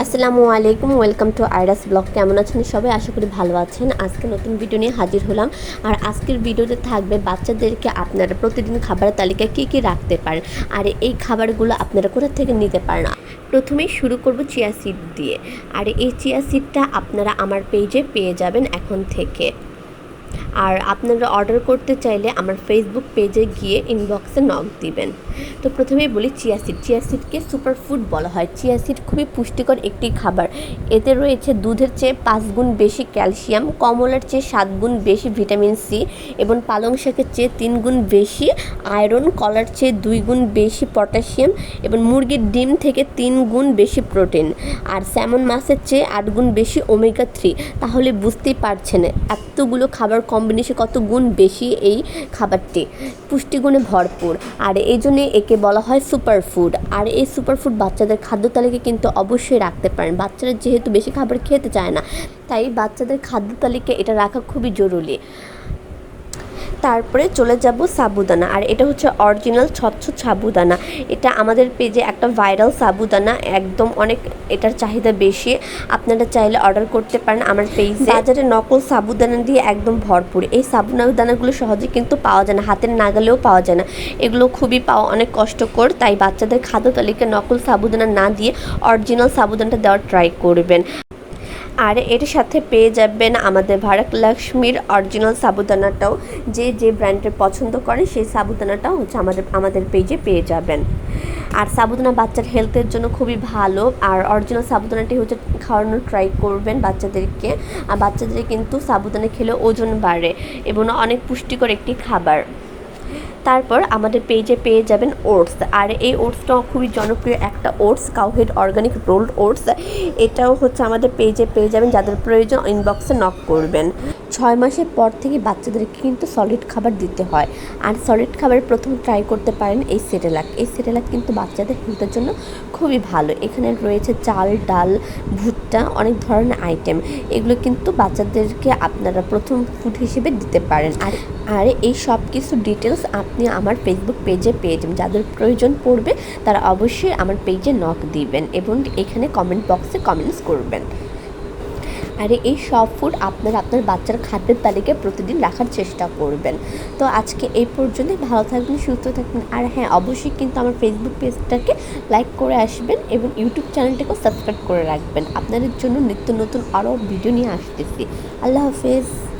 আসসালামু আলাইকুম, welcome to আইরাস blog. কেমন আছেন সবাই? আশা করি ভালো আছেন। আজকে নতুন ভিডিও নিয়ে হাজির হলাম। আর আজকের ভিডিওতে থাকবে বাচ্চাদেরকে আপনারা প্রতিদিন খাবারের তালিকায় কী কী রাখতে পারেন? আর এই খাবারগুলো আপনারা কোথা থেকে নিতে পারেন? প্রথমেই শুরু করব চিয়া সিড দিয়ে। আর এই চিয়া সিডটা আপনারা আমার পেজে পেয়ে যাবেন এখন থেকে। আর আপনারা অর্ডার করতে চাইলে আমার ফেসবুক পেজে গিয়ে ইনবক্সে নক দিবেন। তো প্রথমেই বলি চিয়া সিড চিয়া সিডকে সুপার ফুড বলা হয়। চিয়া সিড খুবই পুষ্টিকর একটি খাবার। এতে রয়েছে দুধের চেয়ে পাঁচ গুণ বেশি ক্যালসিয়াম কমলার চেয়ে সাত গুণ বেশি ভিটামিন সি এবং পালং শাকের চেয়ে তিন গুণ বেশি আয়রন কলার চেয়ে দুই গুণ বেশি পটাশিয়াম এবং মুরগির ডিম থেকে তিন গুণ বেশি প্রোটিন আর স্যামন মাছের চেয়ে আট গুণ বেশি ওমেগা থ্রি তাহলে বুঝতেই পারছেন, এতগুলো খাবার কম্বিনেশন কত গুণ বেশি এই খাবারটি? পুষ্টিগুণে ভরপুর। আর এই জন্যে একে বলা হয় সুপার ফুড আর এই সুপার ফুড বাচ্চাদের খাদ্য তালিকায় কিন্তু অবশ্যই রাখতে পারেন। বাচ্চারা যেহেতু বেশি খাবার খেতে চায় না, তাই বাচ্চাদের খাদ্য তালিকায় এটা রাখা খুবই জরুরি। তারপরে চলে যাব সাবুদানা। আর এটা হচ্ছে অরিজিনাল স্বচ্ছ সাবুদানা। এটা আমাদের পেজে একটা ভাইরাল সাবুদানা, একদম অনেক এটার চাহিদা বেশি। আপনারা চাইলে অর্ডার করতে পারেন আমার পেজে বাজারে নকল সাবুদানা দিয়ে একদম ভরপুর। এই সাবুদানাগুলো সহজে কিন্তু পাওয়া যায় না, হাতের নাগালেও পাওয়া যায় না। এগুলো খুবই পাওয়া অনেক কষ্টকর, তাই বাচ্চাদের খাদ্য তালিকা নকল সাবুদানা না দিয়ে অরিজিনাল সাবুদানাটা দেওয়ার ট্রাই করবেন। আর এর সাথে পেয়ে যাবেন আমাদের ভারত লক্ষ্মীর অরিজিনাল সাবুদানাটাও। যে যে ব্র্যান্ডের পছন্দ করে সেই সাবুদানাটাও হচ্ছে আমাদের আমাদের পেজে পেয়ে যাবেন। আর সাবুদানা বাচ্চার হেলথের জন্য খুবই ভালো। আর অরিজিনাল সাবুদানাটি হচ্ছে খাওয়ানোর ট্রাই করবেন বাচ্চাদেরকে। আর বাচ্চাদের কিন্তু সাবুদানা খেলে ওজন বাড়ে এবং অনেক পুষ্টিকর একটি খাবার। তারপর আমাদের পেজে পেয়ে যাবেন ওটস আর এই ওটসটাও খুবই জনপ্রিয় একটা oats Cowhead organic rolled oats এটাও হচ্ছে আমাদের পেজে পেয়ে যাবেন। যাদের প্রয়োজন ইনবক্সে নক করবেন। ছয় মাসের পর থেকে বাচ্চাদেরকে কিন্তু সলিড খাবার দিতে হয়। আর সলিড খাবার প্রথম ট্রাই করতে পারেন এই সেটেলাক এই সেরেলাক কিন্তু বাচ্চাদের হেলথের জন্য খুবই ভালো। এখানে রয়েছে চাল, ডাল, ভুট্টা, অনেক ধরনের আইটেম এগুলো কিন্তু বাচ্চাদেরকে আপনারা প্রথম ফুড হিসেবে দিতে পারেন। আর আর এই সব কিছু ডিটেলস আপনি আমার ফেসবুক পেজে পেয়ে যাবেন। যাদের প্রয়োজন পড়বে, তারা অবশ্যই আমার পেজে নক দিবেন এবং এখানে কমেন্ট বক্সে কমেন্টস করবেন। আর এই সব ফুড আপনার আপনার বাচ্চার খাদ্যের তালিকায় প্রতিদিন রাখার চেষ্টা করবেন। তো আজকে এই পর্যন্তই, ভালো থাকবেন, সুস্থ থাকবেন। আর হ্যাঁ অবশ্যই কিন্তু আমার ফেসবুক পেজটাকে লাইক করে আসবেন এবং ইউটিউব চ্যানেলটাকেও সাবস্ক্রাইব করে রাখবেন। আপনাদের জন্য নিত্য নতুন আরও ভিডিও নিয়ে আসতেছি। আল্লাহ হাফেজ।